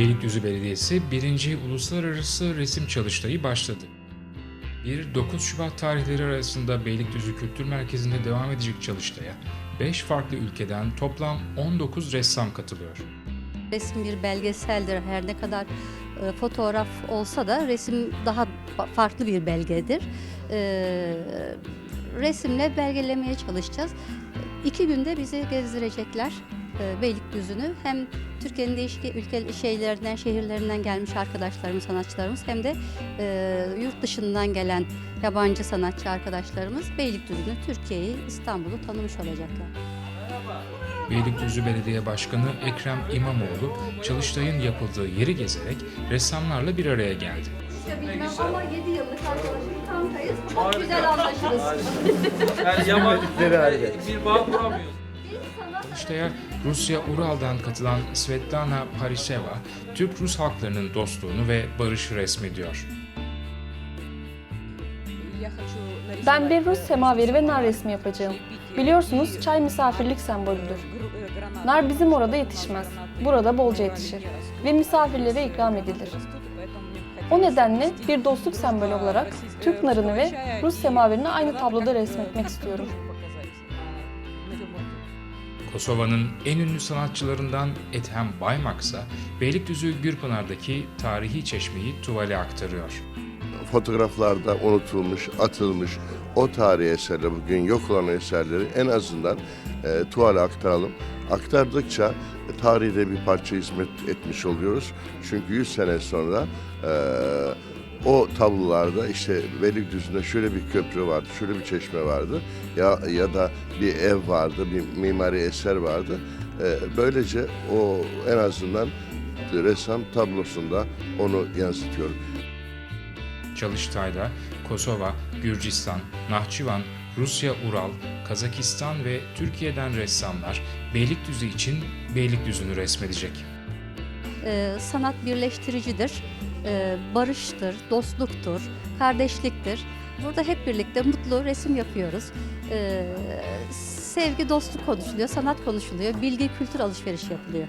Beylikdüzü Belediyesi 1. Uluslararası Resim Çalıştayı başladı. 1-9 Şubat tarihleri arasında Beylikdüzü Kültür Merkezi'nde devam edecek çalıştaya 5 farklı ülkeden toplam 19 ressam katılıyor. Resim bir belgeseldir. Her ne kadar e, fotoğraf olsa da resim daha fa- farklı bir belgedir. E, resimle belgelemeye çalışacağız. İki günde bizi gezdirecekler Beylikdüzü'nü. Hem Türkiye'nin değişik ülke şeylerinden, şehirlerinden gelmiş arkadaşlarımız, sanatçılarımız hem de e, yurt dışından gelen yabancı sanatçı arkadaşlarımız Beylikdüzü'nü, Türkiye'yi, İstanbul'u tanımış olacaklar. Beylikdüzü Belediye Başkanı Ekrem İmamoğlu, çalıştayın yapıldığı yeri gezerek ressamlarla bir araya geldi. Bilmem ama 7 yıllık arkadaşım kankayız. Çok güzel anlaşırız. Yani yabancı bir bağ kuramıyoruz. Çalıştaya Rusya Ural'dan katılan Svetlana Pariseva, Türk-Rus halklarının dostluğunu ve barışı resmediyor. Ben bir Rus semaveri ve nar resmi yapacağım. Biliyorsunuz çay misafirlik sembolüdür. Nar bizim orada yetişmez. Burada bolca yetişir ve misafirlere ikram edilir. O nedenle bir dostluk sembolü olarak Türk narını ve Rus semaverini aynı tabloda resmetmek istiyorum. Kosova'nın en ünlü sanatçılarından Ethem Baymak ise Beylikdüzü Gürpınar'daki tarihi çeşmeyi tuvale aktarıyor. fotoğraflarda unutulmuş, atılmış o tarihi eserler, bugün yok olan eserleri en azından e, tuvale aktaralım. Aktardıkça e, tarihte bir parça hizmet etmiş oluyoruz. Çünkü 100 sene sonra e, o tablolarda işte Beylikdüzü'nde şöyle bir köprü vardı, şöyle bir çeşme vardı ya ya da bir ev vardı, bir mimari eser vardı. E, böylece o en azından ressam tablosunda onu yansıtıyor. Çalıştay'da Kosova, Gürcistan, Nahçıvan, Rusya Ural, Kazakistan ve Türkiye'den ressamlar Beylikdüzü için Beylikdüzü'nü resmedecek. Ee, sanat birleştiricidir, ee, barıştır, dostluktur, kardeşliktir. Burada hep birlikte mutlu resim yapıyoruz. Ee, sevgi, dostluk konuşuluyor, sanat konuşuluyor, bilgi, kültür alışverişi yapılıyor.